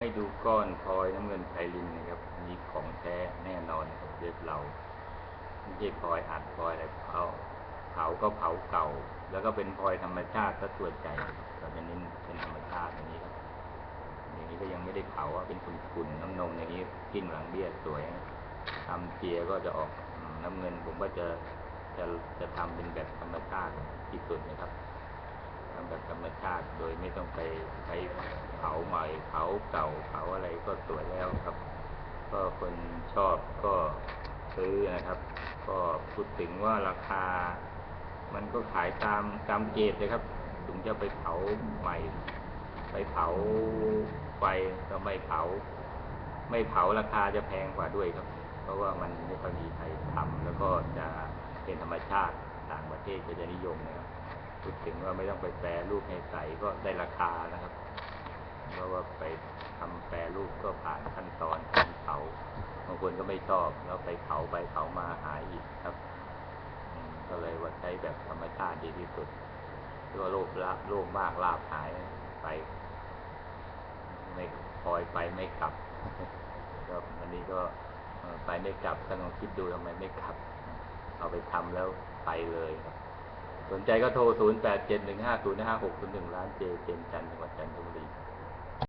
ให้ดูก้อนพลอยน้ำเงินไพลินนะครับมีของแท้แน่นอนครับเรียบเราไม่ใช่พลอยอัดพลอยอะไรเผาเผาก็เผาเก่า แล้วก็เป็นพลอยธรรมชาติซะส่วนใหญ่เราจะเน้นเป็นธรรมชาติอย่างนี้ครับอย่างนี้ก็ยังไม่ได้เผาว่าเป็นขุ่นๆน้ำนมอย่างนี้กิ้งหลังเบี้ยสวยทำเจียก็จะออกน้ำเงิน ผมก็จะจะจะทำเป็นแบบธรรมชาติที่สุดนะครับ ทำแบธรรมชาติ โดยไม่ต้องไปไปเผาใหม่เผาเก่าเผาอะไรก็สวยแล้วครับ ก็คนชอบก็ซื้อนะครับ ก็พูดถึงว่าราคา มันก็ขายตามตามเกตเลยครับถึงจะไปเผาใหม่ ไปเผาไฟก็ไม่เผา ไม่เผาราคาจะแพงกว่าด้วยครับ เพราะว่ามันไม่ค่อยมีใครทำแล้วก็จะเป็นธรรมชาติต่างประเทศก็จะนิยมนะครับ พูดถึงว่าไม่ต้องไปแปรรูปให้ใสก็ได้ราคานะครับ เพราะว่าไปทำแปรรูปก็ผ่านขั้นตอนการเผาบางคนก็ไม่ชอบแล้วไปเผาไปเผามาหายอีกครับอืมก็เลยว่าใช้แบบธรรมชาติดีที่สุดที่ว่าโลภละโลภมากลาบหายไป ไม่พลอยไปไม่กลับก็อันนี้ก็ไปไม่กลับก็ลองคิดดูทำไมไม่กลับ เอาไปทำแล้วไปเลยครับ สนใจก็โทร 0 8 7 1 5 0 5 6 0 1ร้านเจเจนจันทร์จังหวัดจันทบุรี